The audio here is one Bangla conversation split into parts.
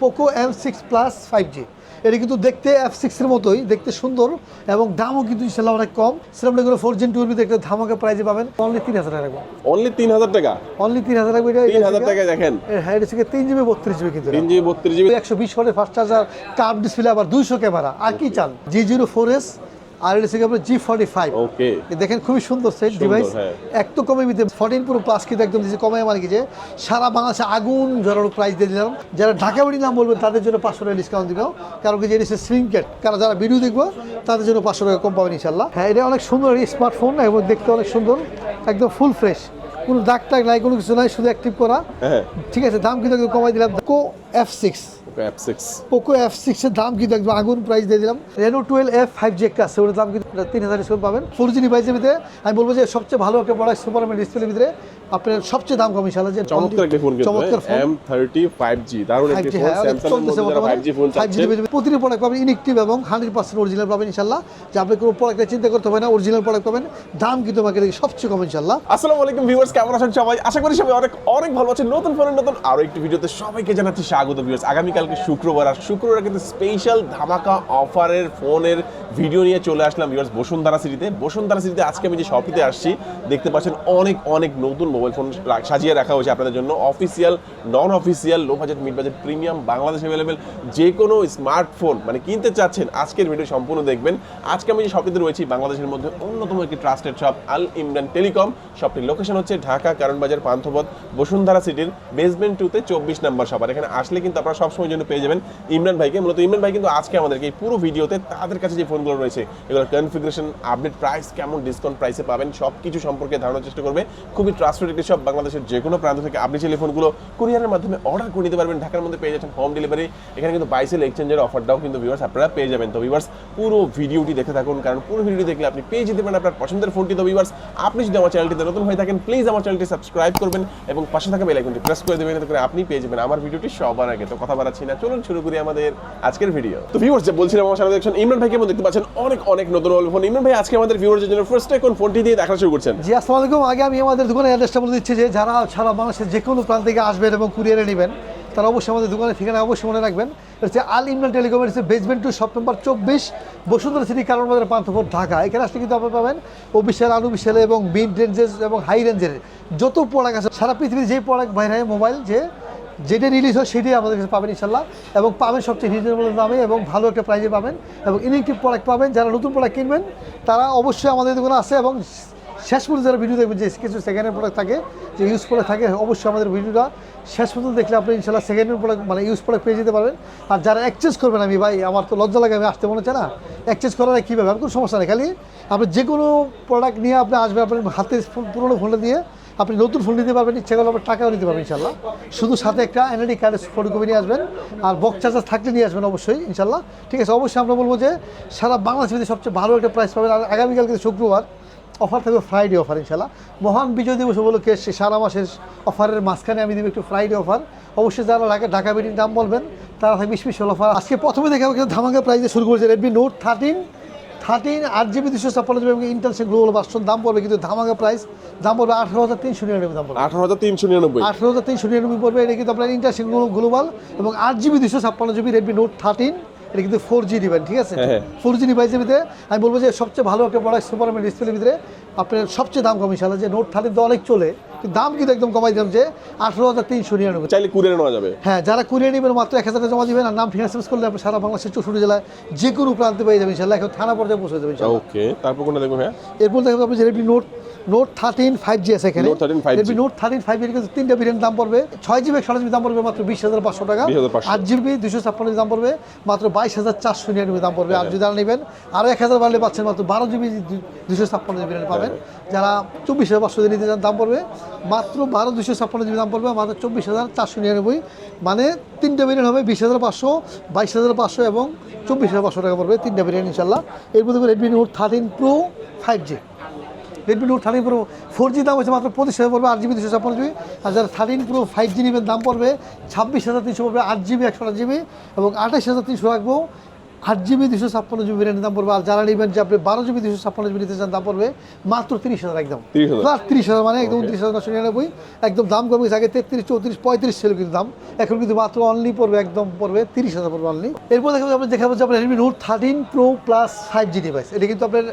Poco M six plus five G এটা কিন্তু দেখতে এফ সিক্সের মতোই দেখতে সুন্দর এবং দামও কিন্তু ইনশাল্লাহ অনেক কম। সেরকম এগুলো ফোর জেন টুর দেখতে ধামাকে প্রাইজে পাবেন। অনলি তিন হাজার টাকা অনলি তিন হাজার টাকা? অনলি তিন হাজার টাকা তিন হাজার টাকা দেখেন। হ্যাঁ এটা থেকে তিন জিবি বত্রিশ জিবি কিন্তু তিন জিবি বত্রিশ জিবি একশো বিশ ওয়াটের ফাস্ট চার্জার কার্ভ ডিসপ্লে আবার দুইশো ক্যামেরা। আর কি চান? জি জিরো ফোর এস আর এটা থেকে আপনার জি ফর্টি ফাইভ ওকে দেখেন খুবই সুন্দর সেট ডিভাইস হ্যাঁ। এক তো কমে দিতে ফর্টিন পুরো প্লাস কিন্তু একদম দিচ্ছে কমে মানে কি যে সারা বাংলাদেশে আগুন ঝরানোর প্রাইস দিয়ে দিলাম। যারা ঢাকা বাড়ি নাম বলবেন তাদের জন্য পাঁচশো টাকা ডিসকাউন্ট দিব কারণ কি যে এটা স্লিংকেট কারণ যারা ভিডিও দেখব তাদের জন্য পাঁচশো টাকা কম পাবেন ইনশাল্লাহ হ্যাঁ এটা অনেক সুন্দর স্মার্টফোন এবং দেখতে অনেক সুন্দর একদম ফুল ফ্রেশ কোনো দাগ টাগ নাই কোনো কিছু নাই শুধু অ্যাক্টিভ করা। হ্যাঁ। ঠিক আছে দাম কিন্তু একদম কমাই দিলাম। কো F six Poco F six Poco F সিক্সের দাম কিন্তু একদম আগুন প্রাইস দিয়ে দিলাম। Reno twelve F five G একটা আছে ওটার দাম কিন্তু তিন হাজার পাবেন। ফোর জি ডিভাইসের ভিতরে আমি বলব যে সবচেয়ে ভালো একটা প্রোডাক্ট সুপার ডিসপ্লের ভিতরে আপনার সবচেয়ে দাম কম ইনশাল্লাহ যে চমৎকার একটা ফোন চমৎকার ফোন ফাইভ জি দারুণ ফাইভ একটি ফোন হ্যাঁ চলতেছে যারা five G phone five G চাচ্ছেন প্রতিটি প্রোডাক্ট পাবেন এবং হান্ড্রেড পার্সেন্ট অরিজিনাল পাবেন যে আপনি কোনো প্রোডাক্টে চিন্তা করতে হবে না অরিজিনাল প্রোডাক্ট পাবেন দাম কিন্তু মার্কেটে সবচেয়ে কম ইনশাল্লাহ আসসালামু আলাইকুম ভিউয়ার্স কেমন আছেন সবাই? আশা করি সবাই অনেক অনেক ভালো আছেন। নতুন ফোনের নতুন আরও একটি ভিডিওতে সবাইকে জানাচ্ছি স্বাগত ভিউয়ার্স আগামীকালকে শুক্রবার আর শুক্রবার কিন্তু স্পেশাল ধামাকা অফারের ফোনের ভিডিও নিয়ে চলে আসলাম ভিউয়ার্স বসুন্ধরা সিটিতে বসুন্ধরা সিটিতে আজকে আমি যে শপিতে আসছি দেখতে পাচ্ছেন অনেক অনেক নতুন মোবাইল ফোন সাজিয়ে রাখা হয়েছে আপনাদের জন্য। Official non official low budget mid budget premium Bangladesh available যে কোনো স্মার্টফোন মানে কিনতে চাচ্ছেন, আজকের ভিডিও সম্পূর্ণ দেখবেন। আজকে আমি যে শপিতে রয়েছি, বাংলাদেশের মধ্যে অন্যতম একটি trusted shop Al Imran telecom শপটির location হচ্ছে ঢাকা, কারণবাজার, পান্থপথ, বসুন্ধরা সিটির বেসমেন্ট টুতে চব্বিশ নম্বর শপ আর এখানে আসলে কিন্তু আপনারা সবসময় জন্য পেয়ে যাবেন ইমরান ভাইকে। মূলত ইমরান ভাই কিন্তু আজকে আমাদেরকে এই পুরো ভিডিওতে তাদের কাছে যে ফোনগুলো রয়েছে, এগুলোর কনফিগারেশন আপডেট প্রাইস কেমন ডিসকাউন্ট প্রাইসে পাবেন সব কিছু সম্পর্কে ধারণার চেষ্টা করবে। খুবই ট্রাস্টেড একটি শপ বাংলাদেশের যে কোনো প্রান্ত থেকে আপনি চাইলে ফোনগুলো কুরিয়ারের মাধ্যমে অর্ডার করে নিতে পারবেন, ঢাকার মধ্যে পেয়ে যাচ্ছেন হোম ডেলিভারি এখানে কিন্তু বাইসেল এক্সচেঞ্জের অফারটাও কিন্তু ভিউয়ার্স আপনারা পেয়ে যাবেন। তো ভিউয়ার্স পুরো ভিডিওটি দেখে থাকুন, কারণ পুরো ভিডিওটি দেখলে আপনি পেয়ে যেতে পারেন আপনার পছন্দের ফোনটি তো ভিউয়ার্স আপনি যদি আমার চ্যানেলটিতে নতুন হয়ে থাকেন প্লিজ আমার চ্যানেলটি সাবস্ক্রাইব করবেন এবং পাশে থাকা বেল আইকনটি প্রেস করে দেবেন করে আপনি পেয়ে যাবেন আমার ভিডিওটি সবার আগে। তো কথা বাড়াচ্ছি না, চলুন শুরু করি আমাদের আজকের ভিডিও তো ভিউয়ার্স যে বলছিলাম আমার সামনে দেখছেন, ইমরান ভাইকে দেখতে পাচ্ছেন অনেক অনেক নতুন ফোন ইমরান ভাই, আজকে আমাদের ভিউয়ার্সের জন্য ফার্স্ট কোন ফোনটি দিয়ে দেখা শুরু করছেন? জি, আসসালামু আলাইকুম। আগে আমি আমাদের দোকানের অ্যাড্রেসটা বলে দিচ্ছি যে যারা সারা বাংলাদেশের যে কোনো প্রান্ত থেকে আসবেন এবং কুরিয়ারে নেবেন, তারা অবশ্যই আমাদের দোকানের ঠিকানা অবশ্যই মনে রাখবেন। হচ্ছে আল ইমরান টেলিকমের হচ্ছে বেসমেন্ট টু শপ নম্বর চব্বিশ, বসুন্ধরা সিটি কারণ বাজার পান্থপুর ঢাকা। এখানে আসলে কিন্তু আপনি পাবেন অফিসিয়াল আনুবিশাল এবং মিড রেঞ্জেস এবং হাই রেঞ্জের যত প্রোডাক্ট আছে, সারা পৃথিবীর যে প্রোডাক্ট বাইরে মোবাইল যে যেটা রিলিজ হয় সেটাই আমাদের কাছে পাবেন ইনশাল্লাহ এবং পাবেন সবচেয়ে রিজনেবল দামে এবং ভালো একটা প্রাইজে পাবেন এবং ইনেকটিভ প্রোডাক্ট পাবেন। যারা নতুন প্রোডাক্ট কিনবেন, তারা অবশ্যই আমাদের দোকানে আসে এবং শেষ পর্যন্ত যারা ভিডিও দেখবেন যে কিছু সেকেন্ডের প্রোডাক্ট থাকে, যে ইউজ প্রোডাক্ট থাকে, অবশ্যই আমাদের ভিডিওটা শেষ পর্যন্ত দেখলে আপনি ইনশাল্লাহ সেকেন্ডের প্রোডাক্ট মানে ইউজ প্রোডাক্ট পেয়ে যেতে পারবেন। আর যারা এক্সচেঞ্জ করবেন আমি, ভাই, আমার তো লজ্জা লাগে, আমি আসতে মনে হচ্ছে না। এক্সচেঞ্জ করার কীভাবে? আমার কোনো সমস্যা নেই, খালি আপনি যে কোনো প্রোডাক্ট নিয়ে আপনি আসবেন আপনার হাতে পুরোনো ফোনটা দিয়ে আপনি নতুন ফোন নিতে পারবেন, ইচ্ছা করলে আপনার টাকাও নিতে পারবেন ইনশাল্লাহ। শুধু সাথে একটা এনআইডি কার্ডের ফটোকপি নিয়ে আসবেন, আর বক্স চার্জার থাকলে নিয়ে আসবেন অবশ্যই ইনশাল্লাহ। ঠিক আছে, অবশ্যই আমরা বলব যে সারা বাংলাদেশের সবচেয়ে ভালো একটা প্রাইস পাবেন, আর আগামীকাল কিন্তু শুক্রবার। অফার থাকবে ফ্রাইডে অফার ইনশাল্লাহ মহান বিজয় দিবস উপলক্ষে সে সারা মাসের অফারের মাঝখানে আমি দেবো একটু ফ্রাইডে অফার অবশ্যই যারা ঢাকা ঢাকা বেটির দাম বলবেন তারা থাকবে স্পেশাল অফার আজকে প্রথমে দেখে আমাকে ধামাকা প্রাইসে শুরু করেছে রেডমি নোট থার্টিন থার্টিন আট জিবি দুশো ছাপ্পান্ন জিবি এবং গ্লোবাল ভার্সন দাম পড়বে কিন্তু ধামাকা প্রাইস দাম পড়বে আঠারো হাজার তিনশো নিরানব্বই দাম পড়বে। আঠারো হাজার তিনশো নিরানব্বই। আঠারো হাজার তিনশো নিরানব্বই পড়বে এটা কিন্তু আপনার ইন্টারন্যাশনাল গ্লোবাল এবং আট জিবি দুশো ছাপ্পান্ন জিবি রেডমি নোট থার্টিন এটা কিন্তু ফোর জি নেবেন ঠিক আছে। ফোর জি ডিভাইসের ভিতরে আমি বলব যে সবচেয়ে ভালো একটা প্রোডাক্ট সুপার ডিসপ্লের ভিতরে আপনার সবচেয়ে দাম কম ইনশাল্লাহ যে নোট থার্টিন তো অনেক চলে দাম কিন্তু একদম কমাই দিলাম যে আঠারো হাজার তিনশো নিরানব্বই। চাইলে কুরিয়ারে নেওয়া যাবে। হ্যাঁ যারা কুরিয়ে নেবেন মাত্র এক হাজার টাকা জমা দিবেন আর নাম ফিনান্স করলে আপনি সারা বাংলাদেশের চৌষট্টি জেলায় যে কোনো প্রান্তে পেয়ে যাবেন ইনশাল্লাহ এখন থানা পর্যায়ে পৌঁছে যাবেন ওকে তারপর কোনটা দেখব হ্যাঁ এরপর দেখবেন আপনি যে Redmi Note Note thirteen five G আছে এখানে। Note 13 5G Redmi Note thirteen five এর কিন্তু তিনটা ভেরিয়েন্ট দাম পড়বে। ছয় জিবি একশো জিবি দাম পড়বে মাত্র বিশ হাজার পাঁচশো টাকা। আট জিবি দুশো ছাপ্পান্ন দাম পড়বে মাত্র বাইশ হাজার চারশো নিরানব্বই দাম পড়বে। আর যদি যারা নেবেন আরও এক হাজার বাড়লে পাচ্ছেন মাত্র বারো জিবি দুশো ছাপ্পান্ন জিবি পাবেন। যারা চব্বিশ হাজার পাঁচশো নিতে চান দাম পড়বে মাত্র বারো দুশো ছাপ্পান্ন জিবি দাম পড়বে মাত্র চব্বিশ হাজার চারশো নিরানব্বই। মানে তিনটা ভেরিয়েন্ট হবে বিশ হাজার পাঁচশো বাইশ হাজার পাঁচশো এবং চব্বিশ হাজার পাঁচশো টাকা পড়বে তিনটা ভেরিয়েন্ট ইনশাল্লাহ এরপর দেখবে Redmi Note thirteen Pro five G Redmi Note thirteen Pro four G দাম হচ্ছে মাত্র পঁচিশ হাজার পড়বে আট জিবি দুশো ছাপ্পান্ন জিবি আর যারা থার্টিন প্রো ফাইভ জি নেবেন দাম পড়বে ছাব্বিশ হাজার তিনশো পড়বে আট জিবি একশো আট জিবি এবং আঠাশ হাজার তিনশো রাখব আট জিবি দুশো ছাপ্পান্ন জিবি ভ্যারিয়েন্টের দাম পড়বে। আর যারা নেবেন যে আপনি বারো জিবি দুশো ছাপ্পান্ন জিবি নিতে চান দাম পড়বে মাত্র তিরিশ হাজার একদম। প্লাস তিরিশ হাজার মানে একদম. তিরিশ হাজার নশো নিরানব্বই। একদম দাম কমে গেছে আগে তেত্রিশ চৌত্রিশ পঁয়ত্রিশ ছিল কিন্তু দাম। এখন কিন্তু মাত্র অনলি পড়বে একদম পড়বে তিরিশ হাজার পড়বে অনলি এরপর দেখাবো আপনি দেখাবো যে আপনার Redmi Note thirteen Pro plus five G device এটা কিন্তু আপনার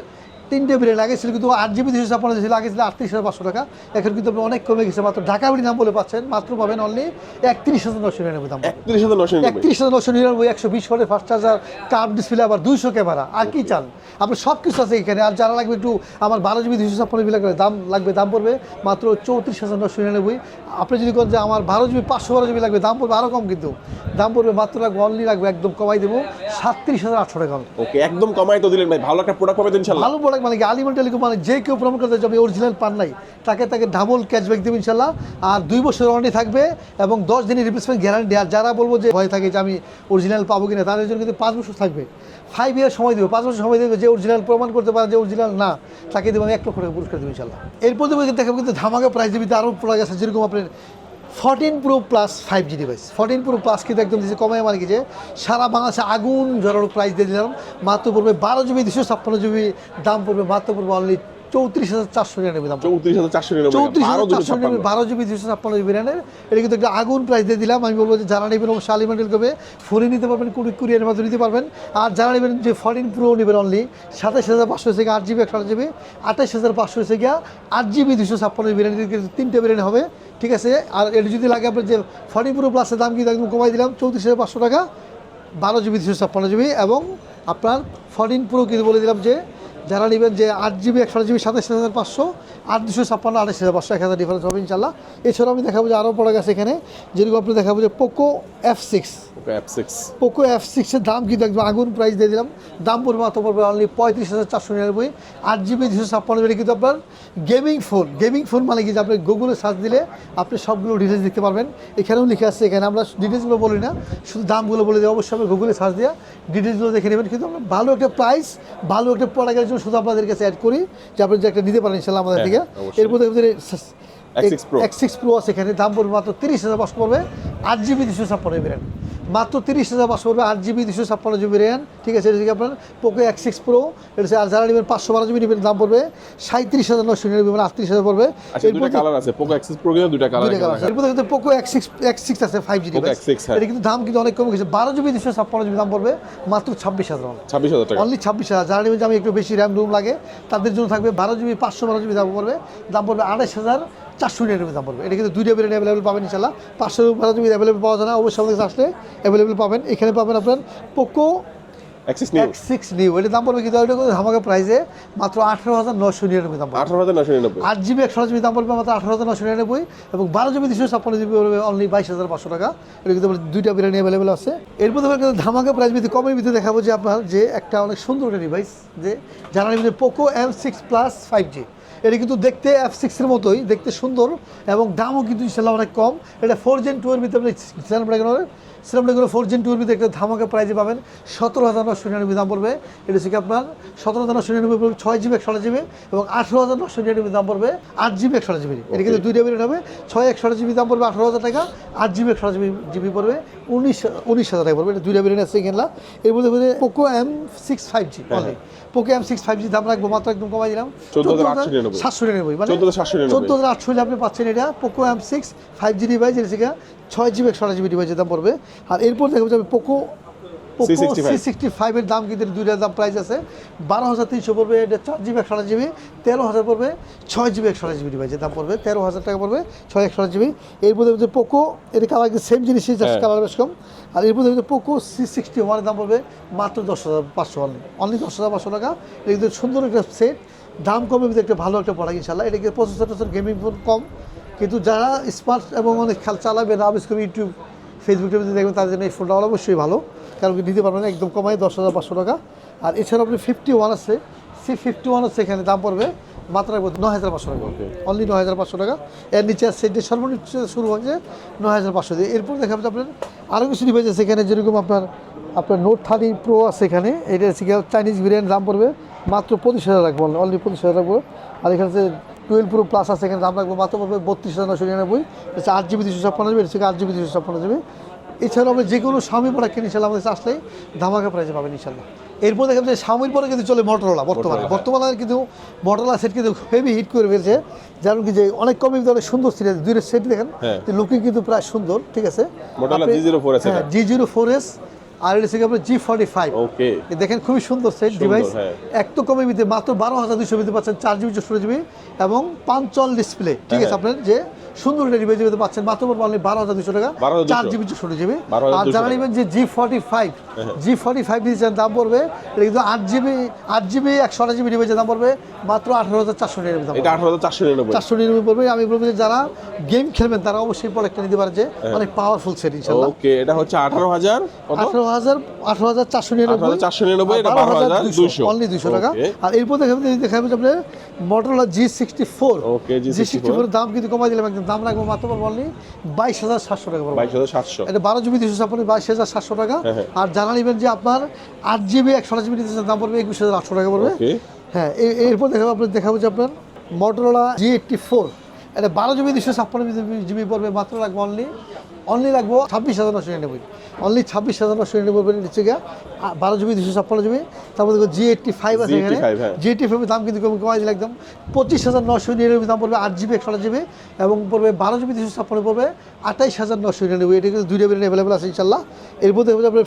তিনটে বিরিয়ানি আগে ছিল কিন্তু আট জিবি দুশো ছাপ্পান্ন ছিল আগে ছিল আটত্রিশ হাজার পাঁচশো টাকা। এখন কিন্তু আপনি অনেক কমে গেছে মাত্র ঢাকা বিড়ি নাম বলে পাচ্ছেন মাত্র পাবেন অনলি একত্রিশ হাজার নশো নিরানব্বই দাম। একত্রিশ হাজার নশো একত্রিশ হাজার নশো নিরানব্বই একশো বিশ ওয়াটের ফাস্ট চার্জার কার্ভ ডিসপ্লে আবার দুইশো ক্যামেরা আর কি চান? আপনার সব কিছু আছে এখানে। আর যারা লাগবে একটু আমার বারো জিবি দুইশো ছাপ্পান্ন লাগবে দাম লাগবে দাম পড়বে মাত্র চৌত্রিশ হাজার নশো নিরানব্বই। আপনি যদি কোন যে আমার বারো জিবি পাঁচশো বারো জিবি লাগবে দাম পড়বে আরও কম কিন্তু। দাম পড়বে মাত্র লাগবে অনলি লাগবে একদম কমাই দেবো সাতত্রিশ হাজার আটশো টাকা। ওকে একদম কমাই তো দিলেন ভাই ভালো একটা প্রোডাক্ট পাবেন ইনশাল্লাহ। ভালো প্রোডাক্ট মানে কি আলিমন টেলিকম মানে যে কেউ প্রমোট করতে যাবে অরিজিনাল পান নাই, তাকে তাকে ডাবল ক্যাশব্যাক দেবে ইনশাল্লাহ আর দুই বছর ওয়ারেন্টি থাকবে এবং দশ দিনের রিপ্লেসমেন্ট গ্যারান্টি আর যারা বলব যে ভয় থাকে যে আমি অরিজিনাল পাবো কিনা, তাদের জন্য কিন্তু পাঁচ বছর থাকবে। ফাইভ ইয়ার সময় দেবে, পাঁচ বছর সময় দেবে যে অরিজিনাল প্রমাণ করতে পারে যে অরিজিনাল না, তাকে দেবো আমি এক লক্ষ টাকা পুরস্কার দেবো ইনশাল্লাহ এরপর দেবো দেখাবো কিন্তু ধামাকা প্রাইস দেবে আরও প্রোডাক্ট আছে, যেরকম আপনার fourteen Pro plus five G device fourteen Pro plus কিন্তু একদম দিচ্ছে কমায় মানে কি যে সারা বাংলাদেশে আগুন ঝরানো প্রাইস দিয়ে দিলাম। মাত্র পড়বে বারো জিবি দুশো ছাপ্পান্ন জিবি দাম পড়বে মাত্র পড়বে অনলি চৌত্রিশ হাজার চারশো নিরানব্বই দাম চৌত্রিশ হাজার চারশো নিরানব্বই চৌত্রিশ বারো হাজার চারশো নিরানব্বই বারো জিবি দুশো ছাপ্পান্ন জিবি র্যানের এটা কিন্তু একটা আগুন প্রাইস দিয়ে দিলাম। আমি বলব যে যারা নেবেন অবশ্যই আলিমেন্টেল করবে ফোনে নিতে পারবেন কুড়ি কুরিয়ারের মাধ্যমে নিতে পারবেন। আর যারা নেবেন যে ফোরটিন প্রো নেবেন অনলি সাতাশ হাজার পাঁচশো থেকে আট জিবি একশো আট জিবি আঠাশ হাজার পাঁচশো থেকে গিয়া আট জিবি দুশো ছাপ্পান্ন জিবি র্যানের তিনটে বিরিয়ানি হবে। ঠিক আছে? আর এটা যদি লাগে আপনার যে ফর্টি প্রো প্লাসের দাম কিন্তু একদম কমাই দিলাম, চৌত্রিশ হাজার পাঁচশো টাকা, বারো জিবি দুশো ছাপ্পান্ন জিবি এবং আপনার ফর্টিন প্রো কিন্তু বলে দিলাম যে, যারা নেবেন যে আট জিবি একশো জিবি সাতাশ হাজার পাঁচশো আট দুশো ছাপ্পান্ন আঠাশ হাজার পাঁচশো এক হাজার ডিফারেন্স হবে ইনশাল্লাহ। এছাড়াও আমি দেখাবো যে আরও পড়া গেছে এখানে যেরকম আপনি দেখাবো যে Poco F six Poco F সিক্সের দাম কিন্তু একদম আগুন প্রাইস দিয়ে দিলাম। দাম পড়বে মাত্র পড়বে অনলি পঁয়ত্রিশ হাজার চারশো নিরানব্বই। আট জিবি দুশো ছাপ্পান্ন জিবি কিন্তু আপনার গেমিং ফোন গেমিং ফোন মানে কি? যে আপনি গুগলে সার্চ দিলে আপনি সবগুলো ডিটেলস দেখতে পারবেন। এখানেও লিখে আসছে এখানে আমরা ডিটেলসগুলো বলি না শুধু দামগুলো বলে দিই অবশ্যই আপনি গুগলে সার্চ দিয়ে ডিটেলসগুলো দেখে নেবেন। কিন্তু আমরা ভালো একটা প্রাইস ভালো একটা প্রোডাক্টের জন্য শুধু আপনাদের কাছে অ্যাড করি যে আপনি যে একটা নিতে পারেন ইনশাল্লাহ আমাদের হ্যাঁ, থেকে এর এরপর দেখবেন X6 Pro। X six pro আছে এখানে। দাম পড়বে মাত্র তিরিশ হাজার পাঁচশো পড়বে। আট জিবি দুশো ছাপ্পান্ন মাত্র তিরিশ হাজার পাঁচশো পড়বে আট জিবি দুশো ছাপ্পান্ন জিবি র্যাম ঠিক আছে? এটা আপনার পোকো এক্স সিক্স প্রো এটা হচ্ছে আর যারা নেবেন পাঁচশো বারো জিবি নেবেন দাম পড়বে সাঁত্রিশ হাজার নশো নিরানব্বই মানে আটত্রিশ হাজার পড়বে। কালার আছে পোকো এক্সিস প্রো কিন্তু দুটা কালার আছে। এরপর Poco X six X six আছে ফাইভ জি Poco X6 হ্যাঁ। এটা কিন্তু দাম কিন্তু অনেক কমে গেছে। বারো জিবি দুশো ছাপ্পান্ন জিবি দাম পড়বে মাত্র ছাব্বিশ হাজার ছাব্বিশ হাজার টাকা। অনলি ছাব্বিশ হাজার। যারা নেবেন যে আমি একটু বেশি র্যাম রুম লাগে তাদের জন্য থাকবে বারো জিবি পাঁচশো বারো জিবি দাম পড়বে দাম পড়বে আড়াইশ হাজার চারশো নিরানব্বই দাম পড়বে। এটা কিন্তু দুইটা বেরিয়ে অ্যাভেলেবেল পাবেন ইনশাল্লাহ পাঁচশো বারো জিবি অ্যাভেলেবেল পাওয়া যায় না। অবশ্যই আমাদের আসলে অ্যাভেলেবেল পাবেন। এখানে পাবেন আপনার পোকো সিক্স নিউ এটার দাম পড়বে কিন্তু ধামাকা প্রাইসে মাত্র আঠেরো হাজার নশো নিরানব্বই দাম আঠারো হাজার নশো নিরানব্বই। আট জিবি একশো জিবি দাম পড়বে মাত্র আঠারো হাজার নশো নিরানব্বই। এবং বারো জিবি দুশো ছাপ্পান্ন জিবি পড়বে অনলি বাইশ হাজার পাঁচশো টাকা। এটা কিন্তু দুইটা বিরিয়ানি অ্যাভেলেবেল আছে। এরপর দেখবেন কিন্তু ধামাকা প্রাইস ভিত্তি কমের ভিতরে দেখাবো যে আপনার যে একটা অনেক সুন্দর একটা ডিভাইস যে নেবেন Poco M six plus five G এটা কিন্তু দেখতে এফ সিক্সের মতোই দেখতে সুন্দর এবং দামও কিন্তু ইনশাল্লাহ অনেক কম। এটা ফোর জেন টু এর ভিতরে আপনি সিরামডাগুলো ফোর জেন টুর ভিতরে একটা ধামাকা প্রাইজে পাবেন সতেরো হাজার নশো নিরানব্বই দাম পড়বে। এটা হচ্ছে আপনার সতেরো হাজার নশো নিরানব্বই পড়বে ছয় জিবি একশো জিবি এবং আঠেরো হাজার নশো নিরানব্বই দাম পড়বে আট জিবি একশো জিবি এটা কিন্তু দুইটা বেরিয়ে হবে। ছয় একশো জিবি দাম পড়বে আঠারো হাজার টাকা আট জিবি একশো জিবি জিবি পড়বে। উনিশ উনিশ হাজার টাকা পড়বে। এটা দুইটা বেরিয়ে আছে কিনলা এর মধ্যে Poco M six five G only Poco M six five G দাম রাখব মাত্র একদম কমাই দিলাম। 14,899 সাতশো নিরানব্বই মানে 14,799 চোদ্দ হাজার আটশো আপনি পাচ্ছেন এটা Poco M six five G device এটা থেকে ছয় জিবি একশো জিবি ডিভাইসের দাম পড়বে। আর এরপর দেখব যে Poco Poco C65 C sixty ফাইভের দাম কিন্তু এর দুইটার দাম প্রাইস আছে। বারো হাজার তিনশো পড়বে এটা চার জিবি একশো জিবি তেরো হাজার পড়বে ছয় জিবি একশো জিবি ডিভাইসের দাম পড়বে। তেরো হাজার টাকা পড়বে ছয় একশো জিবি এরপর দেখব যে পোকো এর কালার সেম জিনিসই জাস্ট হ্যাঁ। কালার বেশ কম। আর এরপর দেখব যে পোকো সি সিক্সটি ওয়ানের দাম পড়বে মাত্র দশ হাজার পাঁচশো অনলি অনলি দশ হাজার পাঁচশো টাকা। এটা কিন্তু সুন্দর একটা সেট দাম কমে কিন্তু একটা ভালো একটা প্রোডাক্ট ইনশাল্লাহ এটা কিন্তু প্রসেসর টসেসর গেমিং ফোন কম। কিন্তু যারা স্মার্ট এবং অনেক খেল চালাবে না ইউটিউব ফেসবুক টিভিতে দেখবেন তাদের জন্য এই ফোনটা অবশ্যই ভালো। কারণ নিতে পারবেন একদম কমায় দশ হাজার পাঁচশো টাকা। আর এছাড়াও আপনি ফিফটি ওয়ান আছে সি ফিফটি ওয়ান আছে এখানে দাম পড়বে মাত্র নয় হাজার পাঁচশো টাকা। অনলি নয় হাজার পাঁচশো টাকা। এর নিচে যে সর্বনিচ্চ শুরু হয়েছে নয় হাজার পাঁচশো দিয়ে। এরপর দেখা যাচ্ছে আপনার আরও কিছু ডিভাইস আছে এখানে যেরকম আপনার আপনার নোট থার্টি প্রো আছে এখানে। এটা হচ্ছে চাইনিজ ভেরিয়েন্ট দাম পড়বে মাত্র পঁচিশ হাজার রাখব অনলি পঁচিশ হাজার রাখব আর এখানে যে টুয়েলভ প্রো প্লাস আছে এখানে দাম রাখব মাত্র পড়বে বত্রিশ হাজার নশো নিরানব্বই। হচ্ছে আট জিবি দুশো ছাপ্পান্ন জিবি এটা হচ্ছে আট জিবি দুশো ছাপ্পান্ন জিবি এছাড়াও আপনি যে কোনো স্বামী প্রোডাক্ট কিনে ইনশাল্লাহ আমাদের কাছে আসলেই ধামাকা প্রাইজে পাবেন ইনশাল্লাহ এরপর দেখেন যে স্বামীর পরে কিন্তু চলে মোটরোলা বর্তমানে। Motorola, বর্তমানে কিন্তু মোটরোলা সেট কিন্তু হেভি হিট করে ফেলছে। যেমন কি যে অনেক কমে কিন্তু অনেক সুন্দর সিরিজ দুই সেট দেখেন হ্যাঁ। লুকিং কিন্তু প্রায় সুন্দর ঠিক আছে? Motorola G04S এটা। জি জিরো ফোর এস আর এটা থেকে আপনার জি ফর্টি ফাইভ ওকে দেখেন খুবই সুন্দর সেট ডিভাইস হ্যাঁ। এক তো কমে মাত্র বারো হাজার দুশো পাচ্ছেন চার জিবি চৌষট্টি জিবি এবং পাঁচল ডিসপ্লে ঠিক আছে হ্যাঁ। আপনার যে সুন্দর একটা রিভাইজ পাচ্ছেন। মাত্র পারলে বারো হাজার দুশো টাকা। চার জিবি চৌষট্টি জিবি আর যারা নেবেন যে G forty five G forty five দাম পড়বে এটা কিন্তু আট জিবি আট জিবি একশো আট জিবি রিভাইজের দাম পড়বে। মাত্র আঠারো হাজার চারশো এটা আঠারো হাজার চারশো নিরানব্বই। চারশো নিরানব্বই পড়বে। আমি বলব যে যারা গেম খেলবেন তারা অবশ্যই প্রোডাক্টটা নিতে পারে যে হ্যাঁ। অনেক পাওয়ারফুল সেট ইনশাল্লাহ ওকে এটা হচ্ছে আঠারো হাজার আঠারো হাজার আঠারো হাজার চারশো নিরানব্বই। 18,499, এটা 12,200 অনলি দুশো টাকা। আর এরপর দেখাবেন দেখাবেন যে আপনার Motorola G sixty four Okay, G sixty four দাম কিন্তু কমাই দিলাম একদম দাম রাখব মাত্র অনলি বাইশ হাজার সাতশো টাকা বাইশ হাজার সাতশো। এটা বারো জিবি দুশো ছাপ্পান্ন বাইশ হাজার সাতশো টাকা। হ্যাঁ, হ্যাঁ। আর জানা নেবেন যে আপনার আট জিবি একশো জিবি দাম পড়বে একুশ হাজার আটশো টাকা পড়বে। ওকে। হ্যাঁ এরপর দেখাবো আপনার দেখাবো যে আপনার মোটরোলা জি এইটটি ফোর এটা বারো জিবি দুশো ছাপ্পান্ন জিবি পড়বে মাত্র লাগবে অনলি অনলি লাগবো ছাব্বিশ হাজার নশো নিরানব্বই। অনলি ছাব্বিশ হাজার নশো নিরানব্বই নিচ্ছে গিয়ে বারো জিবি দুশো ছাপ্পান্ন জিবি। তারপর দেখো জি এইটটি ফাইভ আছে এখানে। G85। জি এইটটি ফাইভের দাম কিন্তু কম- কমাই দিলে একদম। পঁচিশ হাজার নশো নিরানব্বই দাম পড়বে আট জিবি একশো জিবি এবং পড়বে বারো জিবি দুশো ছাপ্পান্ন পড়বে আঠাইশ হাজার নশো নিরানব্বই। এটা কিন্তু দুই বেরিয়ে অ্যাভেলেবল আছে ইনশাল্লাহ এরপর দেখব যে আপনার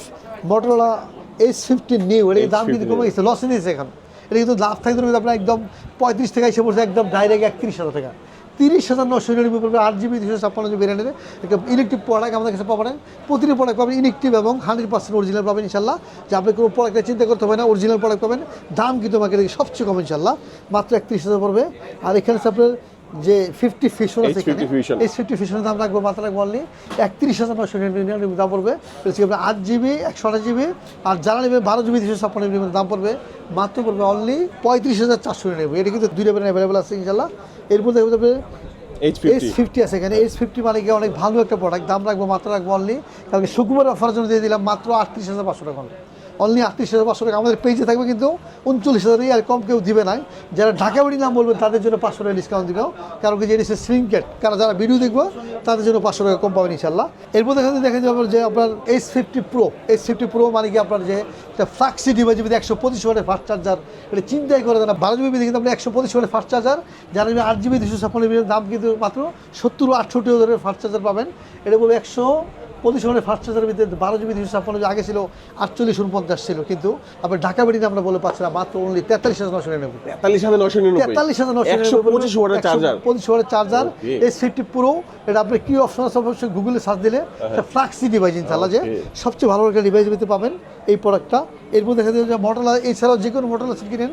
মোটরোলা এইচ ফিফটিন নিউ এটা দাম কিন্তু কমে গেছে লসে দিয়েছে এখন। এটা কিন্তু লাভ থাকতে পারবে আপনার একদম পঁয়ত্রিশ থেকে এসে পড়ছে একদম ডাইরেক্ট একত্রিশ হাজার টাকা। তিরিশ হাজার নশো নিরানব্বই পড়বে আট জিবি দুশো ছাপ্পান্ন জিবি ভ্যারিয়েন্টের একটা ইলেকট্রিক প্রোডাক্ট আমাদের কাছে পাবেন প্রতিটি প্রোডাক্ট পাবেন ইলেকট্রিক এবং হান্ড্রেড পার্সেন্ট অরিজিনাল পাবেন ইনশাল্লাহ যে আপনি কোনো প্রোডাক্টে চিন্তা করতে হবে না অরিজিনাল প্রোডাক্ট পাবেন। দাম কিন্তু আমাকে সবচেয়ে কম ইনশাল্লাহ মাত্র একত্রিশ হাজার পড়বে। আর এখানে আপনার যে ফিফটি ফিশন আছে H50 এই ফিফটি ফিশনের দাম রাখব মাত্র রাখব অনলি একত্রিশ হাজার নশো নিরানব্বই দাম পড়বে। আট জিবি একশো আঠাশ জিবি আর যারা নেবে বারো জিবি দুশো ছাপ্পান্ন জিবি দাম পড়বে মাত্র পড়বে অনলি পঁয়ত্রিশ হাজার চারশো নিরানব্বই এটা কিন্তু দুই বের অ্যাভেলেবল আছে ইনশাল্লাহ এরপর দেখব যাবে এইচ এইচ ফিফটি আছে এখানে। এইচ ফিফটি মানে কি? অনেক ভালো একটা প্রোডাক্ট দাম রাখব মাত্র রাখব অনলি কারণ শুক্রবার অফারের জন্য দিয়ে দিলাম মাত্র আটত্রিশ হাজার পাঁচশো টাকা অনলি আটত্রিশ হাজার পাঁচশো টাকা। আমাদের পেজে থাকবে কিন্তু উনচল্লিশ হাজারই আর কম কেউ দিবে নাই। যারা ঢাকা বাড়ি নাম বলবেন তাদের জন্য পাঁচশো টাকা ডিসকাউন্ট দিবেও কারণ কি যে স্লিংকেট কারণ যারা ভিডিও দেখব, তাদের জন্য পাঁচশো টাকা কম পাবেন ইনশাল্লাহ এরপর দেখা দেখা যাবে যে আপনার Edge fifty Pro Edge fifty Pro মানে কি আপনার যে ফ্লাক্সি ডিভাইস যদি একশো পঁচিশ ওয়াটের ফাস্ট চার্জার এটা চিন্তাই করে না। বারো জিবি কিন্তু আপনি একশো পঁচিশ ওয়াটের ফাস্ট চার্জার যারা আট জিবি দুশো ছাপ্পান্ন দাম কিন্তু মাত্র সত্তর আটষট্টি হাজারের ফাস্ট চার্জার পাবেন। এটা বলব একশো পঁচিশ ফাস্ট চার্জারের ভিতরে বারো জিবি দুশো ছাপ্পান্ন আগে ছিল আটচল্লিশ উনপঞ্চাশ ছিল। কিন্তু আপনার ঢাকা বেরিয়ে আমরা বলে পাচ্ছি না মাত্র অনলি তেতাল্লিশ হাজার নশো নিরানব্বই। তেতাল্লিশ হাজার নশো নিরানব্বই। তেতাল্লিশ হাজার নশো একশো পঁচিশ ওয়াটের চার্জার পঁচিশ ওয়াটের চার্জার. এস ফিফটি প্রো এটা আপনি কি অপশন আছে অবশ্যই গুগলে সার্চ দিলে একটা ফ্লাক্সি ডিভাইস ইনশাল্লাহ যে সবচেয়ে ভালো একটা ডিভাইস পেতে পাবেন এই প্রোডাক্টটা এরপর দেখা যাবে যে মডেল এছাড়াও যে কোনো মডেল আছে কিনেন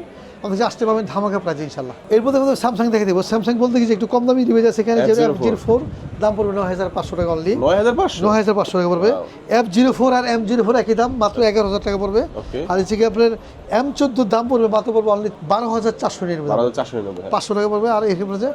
কাছে আসতে পাবেন ধামাকা প্রাইজে ইনশাল্লাহ এরপর দেখো স্যামসাং দেখে দেবো। স্যামসাং বলতে কি একটু কম দামি ডিভাইস আছে এখানে যে F04 জিরো ফোর দাম পড়বে নয় হাজার পাঁচশো টাকা অনলি নয় হাজার পাঁচশো? নয় হাজার পাঁচশো টাকা পড়বে। এফ জিরো ফোর আর এম জিরো ফোর একই দাম মাত্র এগারো হাজার টাকা পড়বে। আর হচ্ছে কি আপনার এম চোদ্দোর দাম পড়বে মাত্র পড়বে অনলি বারো হাজার চারশো নিরানব্বই। পাঁচশো টাকা পড়বে। আর এখানে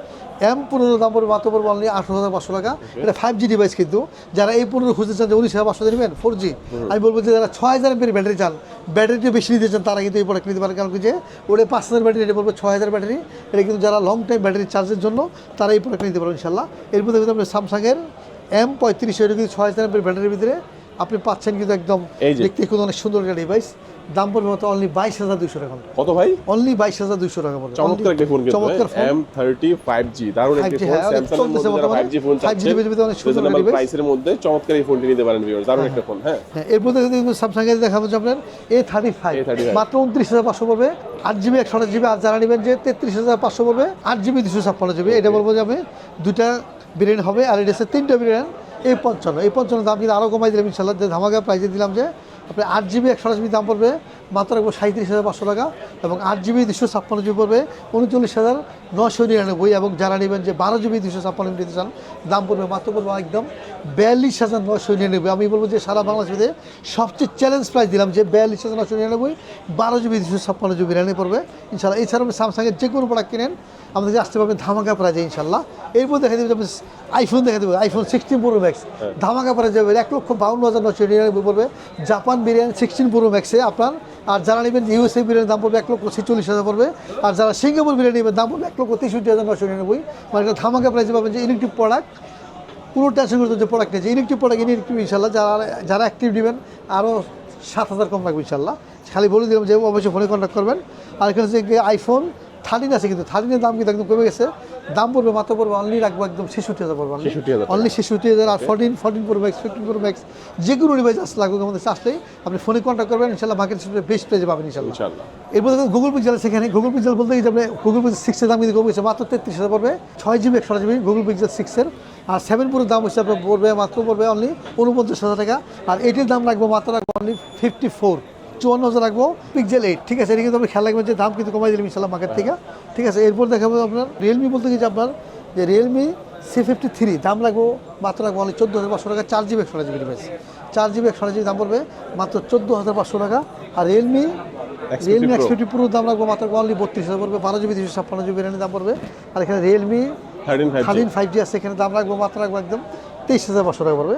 এম পনেরো দাম পড়বে মাত্র পড়বে অনলি আঠারো হাজার পাঁচশো টাকা। এটা ফাইভ জি ডিভাইস কিন্তু। যারা এই পনেরো খুঁজতে চান যে উনিশ হাজার পাঁচশো নেবেন ফোর জি আমি বলব যে যারা ছয় হাজার এমপের ব্যাটারি চান ব্যাটারিটা বেশি নিতে চান তারা কিন্তু এই প্রোডাক্ট নিতে পারে কারণ কি যে ওটা পাঁচ হাজার ব্যাটারি এটা পড়বে ছয় হাজার ব্যাটারি। এটা কিন্তু যারা লং টাইম ব্যাটারি চার্জের জন্য তারা এই প্রোডাক্ট নিতে পারবেন ইনশাল্লাহ এরপর দেখবেন আপনি স্যামসাংয়ের এম পঁয়ত্রিশ এটা কিন্তু ছয় হাজার এমপের ব্যাটারির ভিতরে আপনি পাচ্ছেন কিন্তু একদম দেখতে কিন্তু অনেক সুন্দর একটা ডিভাইস দাম পড়বে মাত্র অনলি বাইশ হাজার দুশো টাকা কত ভাই? অনলি বাইশ হাজার দুশো টাকা পড়বে চমৎকার একটি ফোন চমৎকার phone M thirty five G দারুণ একটি ফোন স্যামসাং এর মধ্যে ফাইভ জি ফোন 5G চাচ্ছে ডিভাইসের অনেক সুন্দর device। প্রাইসের মধ্যে চমৎকার এই ফোনটি নিতে পারেন ভিউয়ার্স দারুণ একটা ফোন হ্যাঁ। হ্যাঁ দেখে দেখবেন স্যামসাং এর দেখাবো যে আপনার এ থার্টি ফাইভ মাত্র উনত্রিশ হাজার পাঁচশো পড়বে। আট জিবি একশো আঠাশ জিবি আর যারা নেবেন যে তেত্রিশ হাজার পাঁচশো পড়বে আট জিবি দুশো ছাপ্পান্ন জিবি এটা বলব যে আমি দুইটা বিরিয়ানি হবে আর এটা হচ্ছে তিনটা বিরিয়ানি এই পঞ্চান্ন এই পঞ্চান্ন দাম কিন্তু আরও কমাই দিলাম ইনশাল্লাহ। যে ধামাকা প্রাইজে দিলাম যে আপনি আট জিবি একশো আঠাশ দাম পড়বে। মাত্র রাখব সাঁত্রিশ হাজার পাঁচশো টাকা এবং আট জিবি দুশো ছাপ্পান্ন জিবি পড়বে, উনচল্লিশ হাজার নশো নিরানব্বই এবং যারা নেবেন যে বারো জিবি দুশো ছাপ্পান্ন নিতে চান, দাম পড়বে মাত্র পড়বে একদম বিয়াল্লিশ হাজার নশো নিরানব্বই। আমি বলব যে সারা বাংলাদেশে সবচেয়ে চ্যালেঞ্জ প্রাইস দিলাম যে বিয়াল্লিশ হাজার নশো নিরানব্বই, বারো জিবি দুশো ছাপ্পান্ন জিবি বিরিয়ানি পড়বে। ইনশাল্লাহ এছাড়াও আপনি স্যামসাংয়ের যে কোনো প্রোডাক্ট কিনেন, আমাদের আসতে পারবেন ধামাকা প্রাইজে ইনশাল্লাহ এরপর দেখা দেবে যে আইফোন দেখা দেবে আইফোন সিক্সটিন প্রো ম্যাক্স ধামাকা প্রাইজে যাবে এক লক্ষ বাউন্ন হাজার নশো নিরানব্বই পড়বে। জাপান বিরিয়ানি সিক্সটিন প্রো ম্যাক্সে আপনার আর যারা নেবেন ইউএসএ বিরিয়ানির দাম পড়বে এক লক্ষ ছেচল্লিশ হাজার পড়বে। আর যারা সিঙ্গাপুর বিরিয়ানি নেবেন, দাম পড়বে এক লক্ষ তেষট্টি হাজার নশো নিরানব্বই। মানে একটা ধামাকা প্রাইসে পাবেন যে ইলেকট্রিক প্রোডাক্ট কোনো টেনশন করতে যে প্রোডাক্ট নিয়েছে ইলেকট্রিক প্রোডাক্ট ইলেকট্রিক ইনশাল্লাহ। যারা যারা অ্যাক্টিভ নেবেন আরও সাত হাজার কম লাগবে ইনশাল্লাহ। খালি বলে দিলাম যে অবশ্যই ফোনে কন্ট্যাক্ট করবেন। আর এখানে হচ্ছে আইফোন থার্টিন আছে কিন্তু থার্টিনের দাম কিন্তু একদম কমে গেছে। দাম পড়বে মাত্র পড়বে অনলি রাখব একদম ছেষট্টি হাজার পড়বে 66,000 টাকা। অনলি ছেষট্টি হাজার আর fourteen fourteen Pro Max fifteen Pro Max যে কোনো ডিভাইস আসলে লাগবে আমাদের আসলেই আপনি ফোনে কন্ট্যাক্ট করবেন ইনশাল্লাহ মার্কেট বেস্ট প্রাইজে পাবেন ইনশাল্লাহ। এরপর দেখুন গুগল পিক্সেল আছে এখানে। গুগল পিক্সেল বলতে আপনি গুগল পিক্সেল সিক্সের দাম কিন্তু কমে গেছে মাত্র তেত্রিশ হাজার পড়বে। ছয় জিবি একশো জিবি গুগল পিক্সেল সিক্সের আর সেভেন প্রোর দাম হচ্ছে আপনার পড়বে মাত্র পড়বে অনলি উনপঞ্চাশ হাজার টাকা। আর এইটির দাম রাখব মাত্র রাখব অনলি ফিফটি ফোর চুয়ান্ন হাজার রাখব। পিক্সেল এইট ঠিক আছে? এটা কিন্তু আপনি খেয়াল রাখবেন যে দাম কিন্তু কমাই দিলাম ইনশাল্লাহ মার্কেট থেকে। ঠিক আছে? এরপর দেখাবো আপনার রিয়েলমি বলতে গিয়ে আপনার যে রিয়েলমি সি ফিফটি থ্রি দাম রাখব মাত্র রাখব অনলি চোদ্দ হাজার পাঁচশো টাকা। চার জিবি একশো জিবি ডিভাইস চার জিবি একশো জিবি দাম পড়বে মাত্র চোদ্দ হাজার পাঁচশো টাকা। আর রিয়েলমি রিয়েলমি এক্স ফিফটি পুরো দাম রাখব মাত্র অনলি বত্রিশ হাজার পড়বে। বারো জিবি দুশো ছাপ্পান্ন জিবি র্যামের দাম পড়বে। আর এখানে রিয়েলমি থার্টিন ফাইভ জি আছে এখানে দাম রাখব মাত্র রাখব একদম তেইশ হাজার পাঁচশো টাকা পড়বে।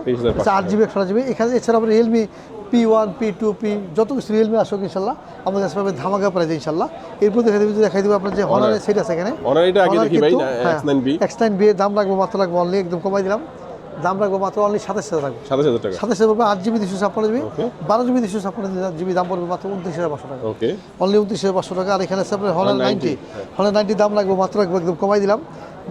চার জিবি একশো জিবি। এখানে এছাড়া আমরা Realme P one P two P যত কিছু রিয়েলমি আসুক ইনশাল্লাহ আমাদের কাছে পাবে ধামাকা প্রাইজ ইনশাল্লাহ। এরপর দেখা দেবে দেখাই দেবো আপনার যে হনারের সেট আছে এখানে। Honor এটা আগে দেখি ভাই, X9B এক্স নাইন বি দাম রাখব মাত্র লাগবে অনলি একদম কমাই দিলাম। দাম রাখব মাত্র অনলি সাতাশ হাজার রাখব। সাতাশ হাজার টাকা। সাতাশ হাজার আট জিবি দুশো ছাপ্পান্ন জিবি। বারো জিবি দুশো ছাপ্পান্ন জিবি দাম পড়বে মাত্র উনত্রিশ হাজার পাঁচশো টাকা। অনলি উনত্রিশ হাজার পাঁচশো টাকা। আর এখানে আছে আপনার হনার নাইনটি হনার নাইনটি দাম লাগবে মাত্র একদম কমাই দিলাম।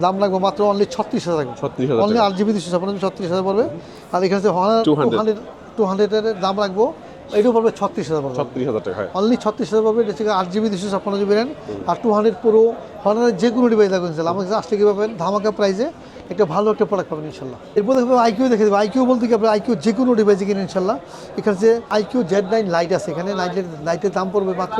দাম লাগবে মাত্র অনলি ছত্রিশ হাজার রাখব 36,000 অনলি। আট জিবি দুশো ছাপ্পান্ন ছত্রিশ হাজার পড়বে। আর এখানে টু হান্ড্রেড টু হান্ড্রেডের দাম রাখব এটাও পড়বে ছত্রিশ হাজার পড়বে। ছত্রিশ হাজার টাকা হ্যাঁ। অনলি ছত্রিশ হাজার পাবে এটা হচ্ছে আট জিবি দুশো ছাপ্পান্ন জিবি র্যাম আর টু হান্ড্রেড পুরো হনারের যে কোনো ডিভাইস লাগবে ইনশাল্লাহ আমার কাছে আসলে কী পাবেন? ধামাকা প্রাইসে একটা ভালো একটা প্রোডাক্ট পাবেন ইনশাল্লাহ এরপর দেখবে আইকিউ দেখে দেবে। আইকিউ বলতে কি আপনার আইকিউ যে কোনো ডিভাইসে কিনে ইনশাল্লাহ এখানে যে আইকিউ জেড নাইন লাইট আছে এখানে লাইটের লাইটের দাম পড়বে মাত্র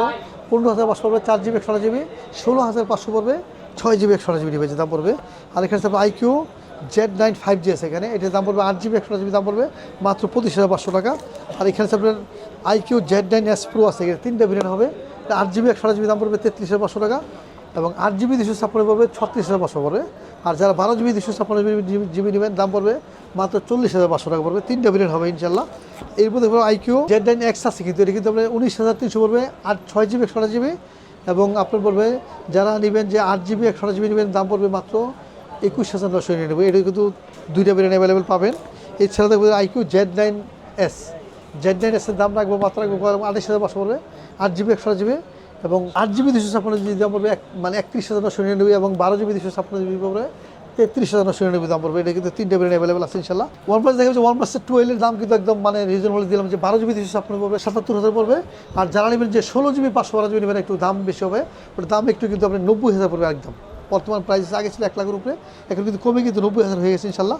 পনেরো হাজার পাঁচশো পড়বে চার জিবি একশো জিবি ষোলো হাজার পাঁচশো পড়বে। ছয় জিবি, একশো জিবি ডিভাইসের দাম পড়বে। আর এখানে আছে iQOO Z nine five G আছে এখানে। এটার দাম পড়বে আট জিবি, একশো জিবি দাম পড়বে, মাত্র পঁচিশ হাজার পাঁচশো টাকা। আর এখানে আপনার iQOO Z nine S Pro আছে, এখানে তিনটা ভেরিয়েন্ট হবে। আট জিবি, একশো জিবি দাম পড়বে, তেত্রিশ হাজার পাঁচশো টাকা। এবং আট জিবি দুশো ছাপ্পান্ন পড়বে, ছত্রিশ হাজার পাঁচশো পড়বে। আর যারা বারো জিবি দুশো ছাপ্পান্ন জিবি নেবেন, দাম পড়বে মাত্র চল্লিশ হাজার পাঁচশো টাকা পড়বে। তিনটা ভেরিয়েন্ট হবে ইনশাল্লাহ এরপর দেখব আইকিউ জেড নাইন এক্স আছে কিন্তু, এটা কিন্তু আপনার উনিশ হাজার তিনশো পড়বে আর ছয় জিবি, একশো জিবি। এবং আপনার পড়বে যারা নেবেন যে আট জিবি, একশো জিবি নেবেন, দাম পড়বে মাত্র একুশ হাজার নশো নিরানব্বই। এটা কিন্তু দুইটা ভেরিয়েন্ট অ্যাভেলেবেল পাবেন। এছাড়া দেখবেন iQOO Z nine S Z nine এসের দাম রাখব, মাত্র রাখব আঠাশ হাজার পাঁচশো পড়বে। আট জিবি, একশো জিবি এবং আট জিবি দুশো ছাপ্পান্ন জিবি দাম পড়বে এক মানে একত্রিশ হাজার নশো নিরানব্বই এবং বারো জিবি দুশো ছাপ্পান্ন জিবি পড়বে। তেত্রিশ হাজার নশো নিরানব্বই দাম পড়বে। এটা কিন্তু তিনটে ব্র্যান্ড অ্যাভেলেবল আছে ইনশাল্লাহ ওয়ান প্লাস দেখা যাচ্ছে ওয়ান প্লাসের টুয়েলভের দাম কিন্তু একদম মানে রিজনেবল দিলাম যে বারো জিবি দুশো আপনার পড়বে, সাতাত্তর হাজার পড়বে। আর যারা নেবেন যে ষোলো জিবি পাঁচশো বারো জিবি নেবেন, একটু দাম বেশি হবে। ওটা দাম একটু কিন্তু আপনি নব্বই হাজার পড়বে একদম। বর্তমান প্রাইস আগে ছিল এক লাখের উপরে, এখন কিন্তু কমে কিন্তু নব্বই হাজার হয়ে গেছে ইনশাল্লাহ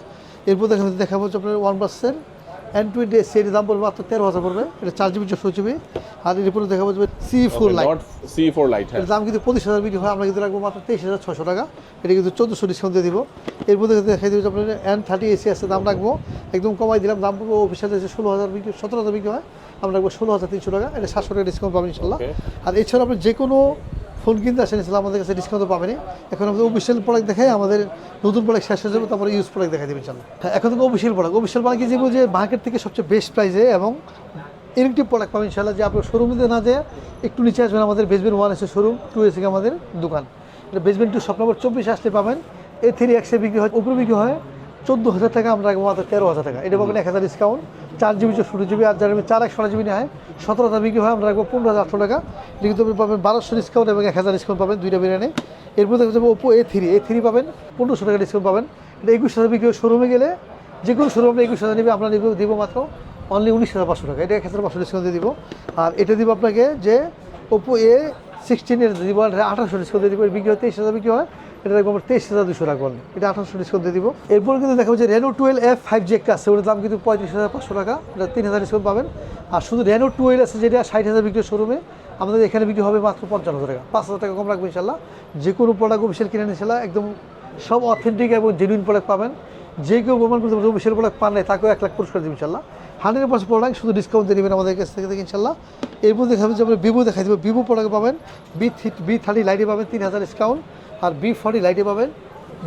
এরপর দেখা দেখা হচ্ছে আপনার ওয়ান প্লাসের এন টোয়েন্টি সেটির দাম পড়বে মাত্র তেরো হাজার পড়বে। এটা চার জিবি চৌষট্টি জিবি আর এরপরে দেখা যাবে C four lite C four লাইটের দাম কিন্তু পঁচিশ হাজার বিক্রি হয় আমরা কিন্তু রাখব মাত্র তেইশ হাজার ছশো টাকা। এটা কিন্তু চোদ্দোশো ডিসকাউন্ট দিয়ে দিব। এরপর দেখে দেখাই দিব আপনার এন থার্টি এসি আছে দাম রাখব। একদম কমাই দিলাম দাম পড়ব অফিসিয়াল এসে ষোলো হাজার বিক্রি সতেরো হাজার বিক্রি হয়। আমরা রাখব ষোলো হাজার তিনশো টাকা। এটা সাতশো টাকা ডিসকাউন্ট পাবেন ইনশাল্লাহ। আর এছাড়া আপনি যে কোনো ফোন কিনতে আসেন ইনশাল্লাহ আমাদের কাছে ডিসকাউন্ট পাবেনই এখন আমাদের অফিসিয়াল প্রোডাক্ট দেখাই আমাদের নতুন প্রোডাক্ট শেষ হয়ে যাবে, তারপরে ইউজ প্রোডাক্ট দেখাই দেবেন ইনশাল্লাহ। হ্যাঁ এখন থেকে অফিসিয়াল প্রোডাক্ট অফিসিয়াল মানে কি যে মার্কেট থেকে সবচেয়ে বেস্ট প্রাইসে এবং ইলেকট্রিক প্রোডাক্ট পাবেন ইনশাল্লাহ। যে আপনার শোরুমে না যেয়ে একটু নিচে আসবেন আমাদের বেসমেন্ট ওয়ান এসে শোরুম টু এসে আমাদের দোকান। এটা বেসমেন্ট টু শপ নম্বর চব্বিশ আসলে পাবেন। এ থ্রি একশে বিক্রি হয়, উপরে বিক্রি হয় চোদ্দ হাজার টাকা, আমরা মাত্র তেরো হাজার টাকা। এটা পাবেন এক হাজার ডিসকাউন্ট চার জিবি ষোলো জিবি আর যারা চার এক ষোলো জিবি নেয় সতেরো হাজার বিক্রি হয়, আমরা রাখব পনেরো হাজার আটশো টাকা। কিন্তু আপনি পাবেন বারোশো ডিসকাউন্ট এবং এক হাজার ডিসকাউন্ট পাবেন দুইটা বিরিয়ানি। এরপর দেখা যাবে Oppo A three A three পাবেন, পনেরোশো টাকা ডিসকাউন্ট পাবেন। এটা একুশ হাজার বিক্রি শোরুমে গেলে, যে কোনো শোরুম আমরা একুশ হাজার নেবে, আমরা নিব, দিব মাত্র অনলি উনিশ হাজার পাঁচশো টাকা। এটা এক হাজার পাঁচশো ডিসকাউন্ট দিয়ে দিব। আর এটা দিব আপনাকে যে ওপো এ সিক্সটিনের দিব আঠারোশো ডিসকাউন্ট দিয়ে দিব। বিক্রি হয় তেইশ হাজার, বিক্রি হয় এটা রাখব আমরা তেইশ হাজার দুশো রাখব only। এটা আঠারোশো ডিসকাউন্ট দিয়ে দিব। এরপর কিন্তু দেখাবো যে Reno twelve F five G একটা আছে। ওটার দাম কিন্তু পঁয়ত্রিশ হাজার পাঁচশো টাকা। এটা তিন হাজার ডিসকাউন্ট পাবেন। আর শুধু রেনো টুয়েলভ আছে যেটা ষাট হাজার বিক্রি শোরুমে আমাদের এখানে বিক্রি হবে মাত্র পঞ্চান্ন হাজার টাকা। পাঁচ হাজার টাকা কম রাখব ইনশাল্লাহ যে কোনো প্রোডাক্ট অফিসিয়াল কিনে ইনশাল্লাহ একদম সব অথেন্টিক এবং জেনুইন প্রোডাক্ট পাবেন। যে কেউ প্রমাণ করতে পারবে অফিসিয়াল প্রোডাক্ট পান নাই, তাকেও এক লাখ পুরস্কার দেবে ইনশাল্লাহ হান্ড্রেড পার্সেন্ট প্রোডাক্ট শুধু ডিসকাউন্ট দিয়ে দেবেন আমাদের কাছ থেকে ইনশাল্লাহ এরপর দেখাবে যে আমরা ভিভো দেখাই দেবো। ভিভো প্রোডাক্ট পাবেন। বি বি থার্টি লাইটে পাবেন। তিন হাজার ডিসকাউন্ট আর বি ফর্টি লাইটে পাবেন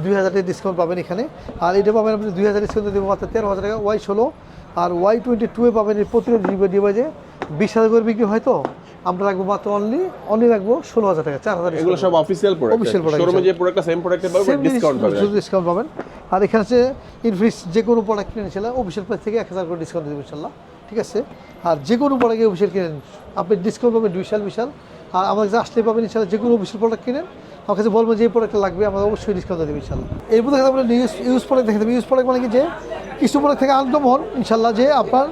দুই হাজার টাকা ডিসকাউন্ট পাবেন এখানে। আর এটা পাবেন আপনি দুই হাজার ডিসকাউন্ট দেবো মাত্র তেরো হাজার টাকা ওয়াই ষোলো। আর ওয়াই টোয়েন্টি টুয়ে পাবেন এর প্রতিটা ডিভাইজে বিশ হাজার করে বিক্রি হয় তো আমরা রাখব মাত্র অনলি অনলি রাখব ষোলো হাজার টাকা চার হাজার এগুলো সব অফিসিয়াল প্রোডাক্ট শোরুমে যে প্রোডাক্টটা সেম পাবেন ডিসকাউন্ট পাবেন। শুধু ডিসকাউন্ট পাবেন। আর এখানে হচ্ছে ইনফিনিক্স যে কোনো প্রোডাক্ট কিনে ছিল অফিসিয়াল প্রাইস থেকে এক হাজার করে ডিসকাউন্ট দেবে ইনশাল্লাহ ঠিক আছে? আর যে কোনো প্রোডাক্টে অফিসিয়াল কিনেন আপনি ডিসকাউন্ট পাবেন বিশাল বিশাল। আর আমার কাছে আসলে পাবেন ইনশাল্লাহ যে কোনো অফিসিয়াল প্রোডাক্ট কিনেন আমার কাছে বলব যে এই প্রোডাক্টটা লাগবে আমরা অবশ্যই ডিসকাউন্ট দেবো ইনশাল্লাহ। এর মধ্যে আপনার ইউজ ইউজ প্রোডাক্ট দেখে দেবেন ইউজ প্রোডাক্ট মানে কি যে কিছু প্রোডাক্ট থেকে আনকম হন ইনশাল্লাহ যে আপনার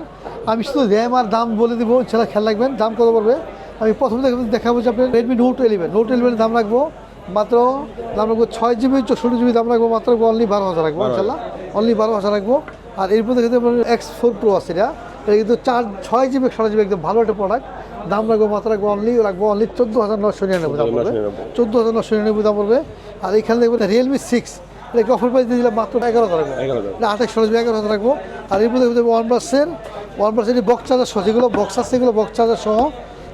আমি শুধু র্যাম আর দাম বলে দেবো ইনশাল্লাহ খেয়াল রাখবেন দাম কত পড়বে। আমি প্রথমে দেখাবো দেখাবো যে আপনার রেডমি নোট ইলেভেন নোট ইলেভেনের দাম রাখব মাত্র দাম রাখব ছয় জিবি চৌষট্টি জিবি দাম রাখব মাত্র অনলি বারো হাজার রাখব ইনশাল্লাহ। অনলি বারো হাজার রাখব। আর এরপর দেখে আপনার এক্স ফোর প্রো আছে এটা। কিন্তু চার ছয় জিবি একশো জিবি একদম ভালো একটা প্রোডাক্ট দাম রাখব মাত্র রাখব অনলি রাখব অনলি চোদ্দ হাজার নশো নিরানব্বই দাম পড়বে। 999 চোদ্দ হাজার নশো নিরানব্বই দাম পড়বে। আর এখানে দেখবেন রিয়েলমি সিক্স এটা অফার প্রাইস দিয়ে দিলাম মাত্র এগারো হাজার রাখব এটা আঠাশ জিবি এগারো হাজার রাখব। আর এর মধ্যে ওয়ান প্লাসের ওয়ান প্লাসের বক্স চার্জার সহ যেগুলো বক্স আছে সেগুলো বক্স চার্জার সহ।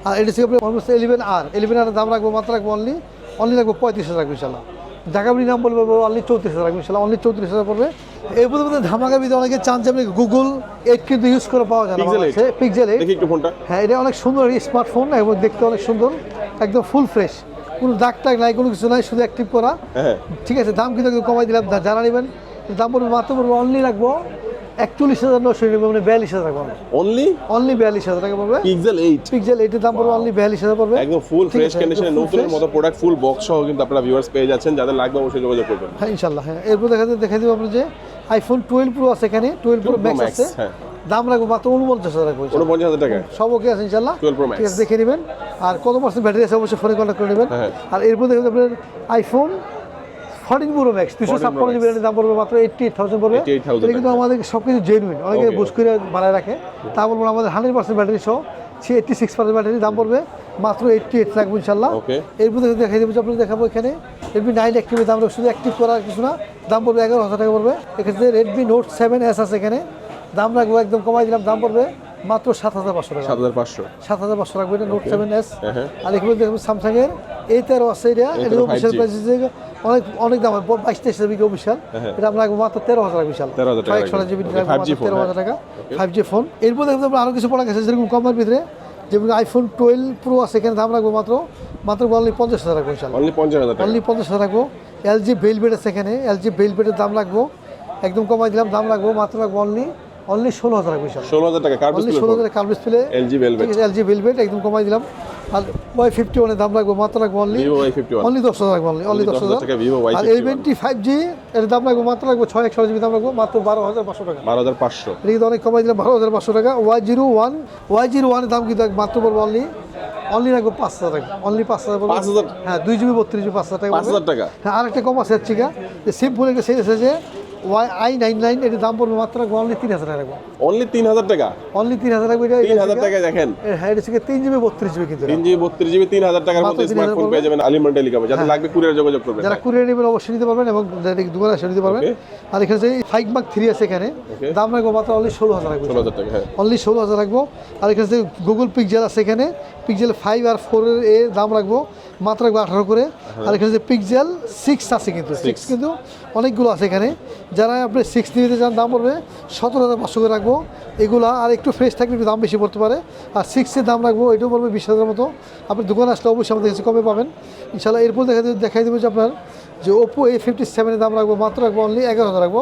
আর এটি থেকে one plus eleven R eleven R দাম রাখব মাত্র রাখব অনলি অনলি রাখব পঁয়ত্রিশ হাজার রাখব ইনশাল্লাহ ঢাকাবি নাম বলব অনলি চৌত্রিশ হাজার ইনশাল্লাহ অনলি চৌত্রিশ হাজার পড়বে। এর মধ্যে মধ্যে ধামাকা বিধে অনেকে চান যে আপনি গুগল এইট কিন্তু ইউজ করে পাওয়া যায় না? পিক্সেল এইট হ্যাঁ এটা অনেক সুন্দর স্মার্টফোন এবং দেখতে অনেক সুন্দর একদম ফুল ফ্রেশ কোনো দাগ টাগ নাই কোনো কিছু নাই শুধু অ্যাক্টিভ করা। হ্যাঁ। ঠিক আছে দাম কিন্তু কমাই দিলাম জানা যারা নেবেন দাম পড়বে মাত্র বলব অনলি রাখব একচল্লিশ হাজার নশো নিরানব্বই মানে বিয়াল্লিশ হাজার রাখব অনলি অনলি বিয়াল্লিশ হাজার টাকা পড়বে। পিক্সেল এইট পিক্সেল এইটের দাম পড়বে অনলি বিয়াল্লিশ হাজার পড়বে। একদম ফুল ফ্রেশ কন্ডিশনে নতুনের মতো প্রোডাক্ট ফুল বক্স সহ কিন্তু আপনারা ভিউয়ার্স পেয়ে যাচ্ছেন। যাদের লাগবে অবশ্যই যোগাযোগ করবেন। হ্যাঁ ইনশাল্লাহ হ্যাঁ। এরপর দেখা দেখা দেবো আপনার যে আইফোন টুয়েলভ প্রো আছে এখানে। টুয়েলভ প্রো 12 ম্যাক্স আছে। হ্যাঁ। দাম রাখব মাত্র উনপঞ্চাশ হাজার রাখব উনপঞ্চাশ হাজার টাকা সব ওকে আছে ইনশাল্লাহ 12 ঠিক আছে দেখে নেবেন। আর কত পার্সেন্ট ব্যাটারি আছে অবশ্যই ফোনে কন্ট্যাক্ট করে নেবেন। হ্যাঁ। আর এরপর দেখবেন আপনার আইফোন ফোরটিন প্রো ম্যাক্স দুশো 14 ছাপ্পান্ন। জিবি দাম পড়বে মাত্র এইটটি এইট থাউজেন্ড পড়বে 88,000 এটা কিন্তু আমাদের সব কিছু জেনুইন অনেকে বুঝ করে বানায় রাখে। তা বলব আমাদের হান্ড্রেড পার্সেন্ট ব্যাটারি সহ এইটটি সিক্স পার্সেন্ট ব্যাটারি দাম পড়বে মাত্র এইটটি এইট রাখব ইনশাল্লাহ Okay. এরপর দেখাই দেবো আপনাকে দেখাবো এখানে। রেডমি নাইন অ্যাক্টিভের দাম শুধু অ্যাক্টিভ করার কিছু না দাম পড়বে এগারো হাজার টাকা পড়বে। এক্ষেত্রে রেডমি নোট সেভেন এস আছে এখানে। দাম রাখব একদম কমাই দিলাম দাম পড়বে মাত্র সাত হাজার পাঁচশো টাকা। সাত হাজার পাঁচশো। সাত হাজার পাঁচশো রাখব এটা নোট সেভেন এস। আর এখানে দেখবেন স্যামসাংয়ের এই তেরো আছে এটা এটা অফিসিয়াল প্রাইস অনেক অনেক দাম হয়। বাইশ তেইশ হাজার বিকে অফিসিয়াল হ্যাঁ। এটা আমরা রাখব মাত্র তেরো হাজার বিশাল। 13,000 টাকা একশো। জিবি Okay, 5G তেরো। হাজার টাকা। ফাইভ জি ফোন এরপর দেখবেন আমরা আরও কিছু প্রোডাক্ট আছে যেরকম কমের ভিতরে। যেমন আইফোন টুয়েলভ প্রো আছে এখানে দাম রাখব মাত্র মাত্র অনলি পঞ্চাশ হাজার রাখব ইনশাল্লাহ অনলি পঞ্চাশ হাজার টাকা। অনলি পঞ্চাশ হাজার রাখব। এলজি বেলবেট আছে এখানে। এলজি বেলবেটের দাম রাখব। একদম কমাই দিলাম দাম রাখব মাত্র রাখব অনলি অনলি ষোলো হাজার ইনশাল্লাহ ষোলো হাজার টাকা অনলি ষোলো হাজার curve display LG Velvet। LG Velvet একদম কমাই দিলাম। আর ওয়াই ফিফটি ওয়ানের দাম রাখব মাত্র রাখব অনলি অনলি দশ হাজার রাখব অনলি অনলি দশ হাজার টাকা Vivo Y51 আর ফাইভ জি এর দাম রাখব মাত্র রাখব ছয় একশো জিবি দাম রাখব মাত্র বারো হাজার পাঁচশো টাকা। বারো হাজার পাঁচশো। এটা কিন্তু অনেক কমাই দিলাম বারো হাজার পাঁচশো টাকা। Y zero one Y zero ওয়ানের দাম কিন্তু মাত্র পড়ব অনলি অনলি রাখব পাঁচ হাজার টাকা অনলি পাঁচ হাজার পড়বে। 5,000 হ্যাঁ দুই জিবি বত্রিশ জিবি পাঁচ হাজার টাকা পাঁচ হাজার টাকা। হ্যাঁ আরেকটা কম আছে হচ্ছে যে সিম্পল একটা সেট আছে যে ওয়াই আই নাইন নাইন এটার দাম পড়বে মাত্র অনলি তিন হাজার টাকা অনলি তিন হাজার টাকা? অনলি তিন হাজার এটা তিন হাজার টাকায় দেখেন। হ্যাঁ এটা থেকে তিন জিবি বত্রিশ জিবি কিন্তু তিন জিবি বত্রিশ জিবি তিন হাজার টাকার মধ্যে 3,000 স্মার্টফোন পেয়ে যাবেন আলিমন টেলিকমে যাদের লাগবে কুরিয়ার যোগাযোগ করবেন। যারা কুরিয়ার নেবেন অবশ্যই নিতে পারবেন এবং ডাইরেক্ট দোকানে এসে নিতে পারবেন। আর এখানে যে ফাইভ মার্ক থ্রি আছে এখানে দাম রাখব মাত্র অনলি ষোলো হাজার রাখব। ষোলো হাজার টাকা হ্যাঁ। অনলি ষোলো হাজার রাখব। আর এখানে যে গুগল পিকজেল আছে এখানে পিকজেল ফাইভ আর ফোরের এর দাম রাখব। মাত্র রাখব আঠারো করে। আর এখানে যে পিকজেল সিক্স আছে কিন্তু সিক্স কিন্তু অনেকগুলো আছে এখানে। যারা আপনি সিক্স নিতে চান দাম পড়বে সতেরো হাজার পাঁচশো করে রাখব। এগুলো আর একটু ফ্রেশ থাকলে একটু দাম বেশি পড়তে পারে। আর সিক্সের দাম রাখব এটাও পড়বে বিশ হাজার মতো। আপনি দোকানে আসলে অবশ্যই আমাদের কাছে কমে পাবেন। ইনশাল্লাহ এরপর দেখা দেখাই দেবো যে আপনার যে ওপো এ ফিফটি সেভেনের দাম রাখব মাত্র রাখব অনলি এগারো হাজার রাখব।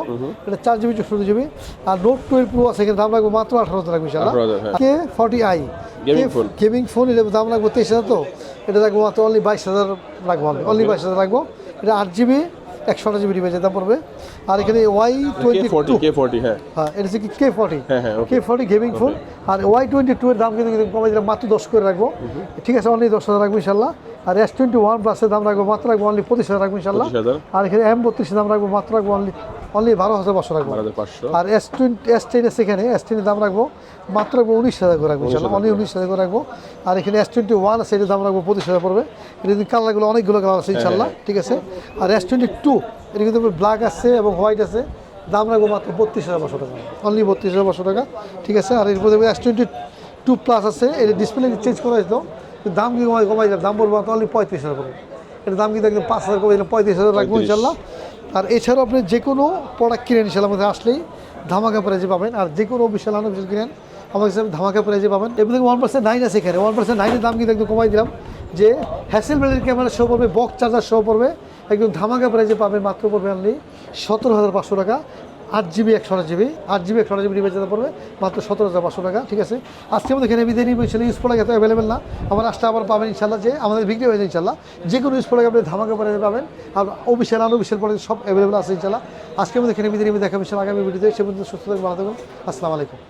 এটা চার জিবি চৌষট্টি জিবি আর নোট টুয়েলভ প্রো আছে এখানে দাম রাখব মাত্র আঠারো হাজার রাখব ইনশাল্লাহ 18,000, হ্যাঁ। K forty I. Gaming phone এটা দাম রাখব তেইশ হাজার তো। এটা রাখব মাত্র অনলি বাইশ হাজার রাখব অনলি অনলি বাইশ হাজার রাখব। এটা আট জিবি একশো আট জিবি ডিভাইসের দাম পড়বে। আর এখানে Y twenty forty K forty হ্যাঁ। হ্যাঁ এটা হচ্ছে কি কে ফর্টি হ্যাঁ, হ্যাঁ, কে ফর্টি গেমিং ফোন আর ওয়াই টোয়েন্টি টু এর দাম কিন্তু কমাই দিলাম মাত্র দশ করে রাখব। ঠিক আছে অনলি দশ হাজার রাখব ইনশাল্লাহ। আর এস টোয়েন্টি ওয়ান প্লাসের দাম রাখব মাত্র রাখব অনলি পঁচিশ হাজার রাখব ইনশাল্লাহ। আর এখানে এম বত্রিশের দাম রাখব মাত্র রাখব অনলি অনলি বারো হাজার পাঁচশো রাখব। আর S twenty S ten S এখানে এস টেনের দাম রাখব মাত্র রাখব উনিশ হাজার করে রাখব ইনশাল্লাহ। অনলি উনিশ হাজার করে রাখব। আর এখানে এস টোয়েন্টি ওয়ান আছে এটার দাম রাখব পঁচিশ হাজার পড়বে। এটা কিন্তু কালারগুলো অনেকগুলো কালার আছে ইনশাল্লাহ ঠিক আছে। আর এস টোয়েন্টি টু এটা কিন্তু ব্ল্যাক আছে এবং হোয়াইট আছে। দাম রাখব মাত্র বত্রিশ হাজার পাঁচশো টাকা। অনলি বত্রিশ হাজার পাঁচশো টাকা। ঠিক আছে? আর এরপর দেখব এস টোয়েন্টি টু প্লাস আছে এটা ডিসপ্লে চেঞ্জ করা হয়েছিল। দাম কি কমাই কমাই দিলাম দাম পড়ব মাত্র অনলি পঁয়ত্রিশ হাজার পড়বে এটার দাম কিন্তু একদম পাঁচ হাজার কমে দিলাম পঁয়ত্রিশ হাজার রাখব ইনশাল্লাহ আর এছাড়াও আপনি যে কোনো প্রোডাক্ট কিনেন ইনশাল্লাহ আমাদের আসলেই ধামাকা প্রাইজে পাবেন। আর যে কোনো বিশাল আনো বিশাল কিনেন আমার ধামাকা প্রাইজে পাবেন। এবং ওয়ান পার্সেন্ট নাইন আছে এখানে। ওয়ান পার্সেন্ট নাইনের দাম কিন্তু একদম কমাই দিলাম। যে হ্যাসেল ব্র্যান্ডের ক্যামেরা শো পড়বে বক্স চার্জার শো পড়বে, একদম ধামাকা প্রাইজে পাবেন মাত্র পড়বে অনলি সতেরো হাজার পাঁচশো টাকা। আট জিবি একশো আট জিবি আট জিবি একশো আট জিবি রিচার্জ পড়বে, মাত্র সতেরো হাজার পাঁচশো টাকা, ঠিক আছে? আজকে আমাদের এখানে বিদায় নিয়ে বলছিল ইউজ প্রোডাক্ট এত অ্যাভেলেবেল না। আমার আসতে আবার পাবেন ইনশাল্লাহ যে আমাদের বিক্রি হয়ে যায় ইনশাল্লাহ। যে কোনো ইউজ প্রোডাক্ট আপনি ধামাকা পরে পাবেন। আর অফিসিয়াল আনঅফিসিয়াল প্রোডাক্ট সব অ্যাভেলেবেল আছে ইনশাল্লাহ। আজকে আমাদের এখানে বিদায় নিয়ে দেখা মিশন আগামী ভিডিওতে সে পর্যন্ত সুস্থ থাকবেন, ভালো থাকুন আসসালামু আলাইকুম।